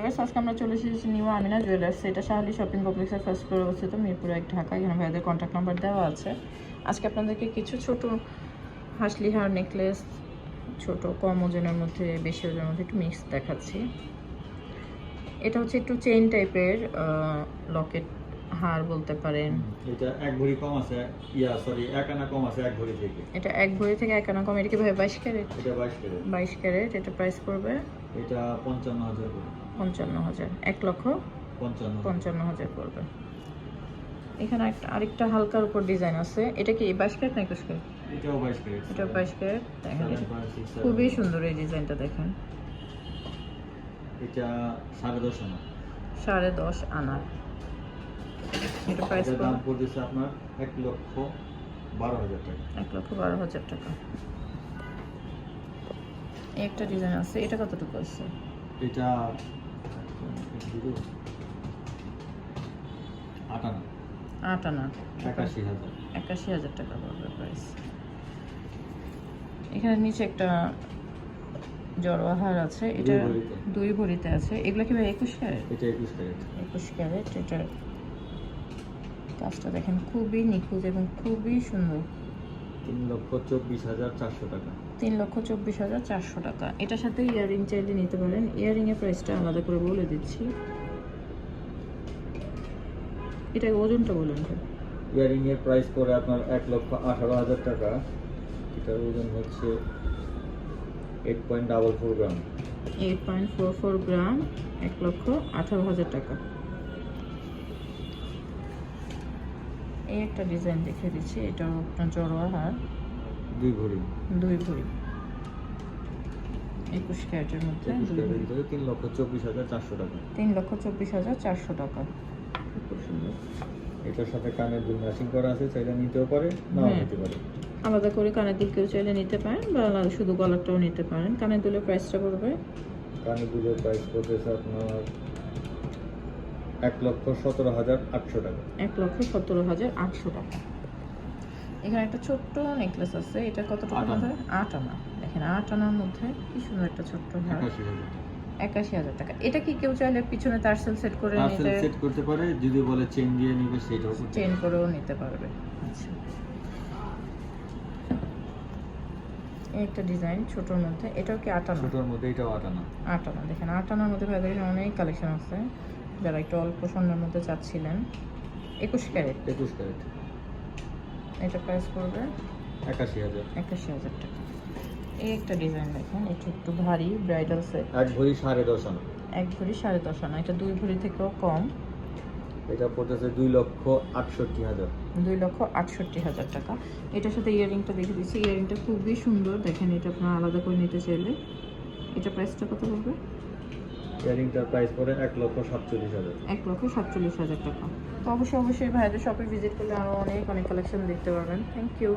Viewers আজকে আমরা চলে এসেছি নিউ আমিনা জুয়েলার্স এটা শাহালি শপিং কমপ্লেক্সের ফার্স্ট ফ্লোরে অবস্থিত মিরপুর এক ঢাকা। এখানে ভাইদের কন্ট্যাক্ট নাম্বার দেওয়া আছে। আজকে আপনাদেরকে কিছু ছোট হাসলি হার নেকলেস ছোট কম ওজনের মধ্যে বেশি ওজনের মধ্যে একটু মিক্স দেখাচ্ছি। এটা হচ্ছে একটু চেইন টাইপের লকেট হার বলতে পারেন। এটা এক ভরি কম আছে ইয়া সরি এক আনা কম আছে এক ভরি থেকে। এটা এক ভরি থেকে এক আনা কম এটা কি ভাই বাইশ ক্যারেট? এটা বাইশ করে বাইশ ক্যারেট এটা প্রাইস পড়বে? এটা পঞ্চান্ন হাজার করে। পঞ্চান্ন হাজার। এক লক্ষ পঞ্চান্ন হাজার। পড়বে। এখানে একটা আরেকটা হালকার উপর ডিজাইন আছে। এটা কি বাইশ ক্যারেট না একুশ ক্যারেট? এটা বাইশ ক্যারেট। খুবই সুন্দর এই ডিজাইনটা দেখেন। এটা সাড়ে দশ আনা। সাড়ে দশ আনা। এটা প্রাইস দাম পড়তেছে আপনার এক লক্ষ বারো হাজার টাকা। এক লক্ষ বারো হাজার টাকা। একটা ডিজাইন আছে। এটা কতটুকু আছে? এটা আট আনা একাশি হাজার। একাশি হাজার টাকা পড়বে প্রাইস এখানে নিচে একটা জড়োয়া আছে এটা দুই ভরিতে। আছে। এগুলো কি ভাই একুশ ক্যারেট? এটা একুশ ক্যারেট। একুশ ক্যারেট এটার কাজটা দেখেন খুবই নিখুঁত এবং খুবই সুন্দর। তিন লক্ষ চব্বিশ হাজার চারশো টাকা। তিন লক্ষ চব্বিশ হাজার চারশো টাকা। এটার সাথে ইয়াররিং চাইলে নিতে পারেন। ইয়াররিংয়ের প্রাইসটা আলাদা করে বলে দিচ্ছি। এটা ওজনটা বলুন প্রাইস পড়ে আপনার এক লক্ষ আঠারো হাজার টাকা। এটার ওজন হচ্ছে eight point double four gram. Eight point four four gram এক লক্ষ আঠারো হাজার টাকা। এই একটা ডিজাইন দেখে দিচ্ছি এটাও আপনার জড়োয়া হার। দুই ভরি। দুই ভরি। একুশ ক্যারেটের মধ্যে তিন লক্ষ চব্বিশ হাজার চারশো টাকা। তিন লক্ষ চব্বিশ হাজার চারশো টাকা। খুব সুন্দর। এটার সাথে কানের দুল ম্যাচিং করা আছে চাইলে নিতেও পারে নাও হ্যাঁ। নিতে পারে। আলাদা করে কানের দুল কেউ চাইলে নিতে পারেন বা শুধু গলারটাও নিতে পারেন। কানের দুলের প্রাইসটা পড়বে? কানের দুলের প্রাইস পড়তেছে আপনার এক লক্ষ সতেরো হাজার আটশো টাকা। এক লক্ষ সতেরো হাজার আটশো টাকা। এখানে একটা ছোট্ট নেকলেস আছে এটা কত টাকা হবে? আট আনা। দেখেন আট আনার মধ্যে কি সুন্দর একটা ছোট্ট হার। একাশি হাজার টাকা। এটা কি কেউ চাইলে পিছনে তারসেল সেট করে নিতে সেট করতে পারে যদি বলে চেন দিয়ে নিবে সেটাও চেন করেও নিতে পারবে। আচ্ছা। একটা ডিজাইন ছোটোর মধ্যে। এটাও কি আট আনা? ছোটোর মধ্যে এটাও আট আনা। আট আনা। দেখেন আট আনার মধ্যে এখানে অনেক কালেকশন আছে। যারা একটু অল্প স্বর্ণের মধ্যে চাচ্ছিলেন একুশ ক্যারেট। একুশ ক্যারেট। এটা প্রাইস পড়বে একাশি হাজার। একাশি হাজার টাকা। এই একটা ডিজাইন দেখেন এটা একটু ভারী ব্রাইডাল সেট এক ভরি সাড়ে দশ আনা। এক ভরি সাড়ে দশ আনা এটা দুই ভরি থেকেও কম। এটা পড়তেছে দুই লক্ষ আটষট্টি হাজার। দুই লক্ষ আটষট্টি হাজার টাকা। এটার সাথে ইয়াররিংটা দেখে দিচ্ছি। ইয়াররিংটা খুবই সুন্দর। দেখেন এটা আপনারা আলাদা করে নিতে চাইলে। এটা প্রাইসটা কত পড়বে? ইয়ারিংটার প্রাইস পড়ে এক লক্ষ সাতচল্লিশ হাজার এক লক্ষ সাতচল্লিশ হাজার টাকা। তো অবশ্যই অবশ্যই ভাইদের শপে ভিজিট করলে আরও অনেক অনেক কালেকশন দেখতে পারবেন। Thank you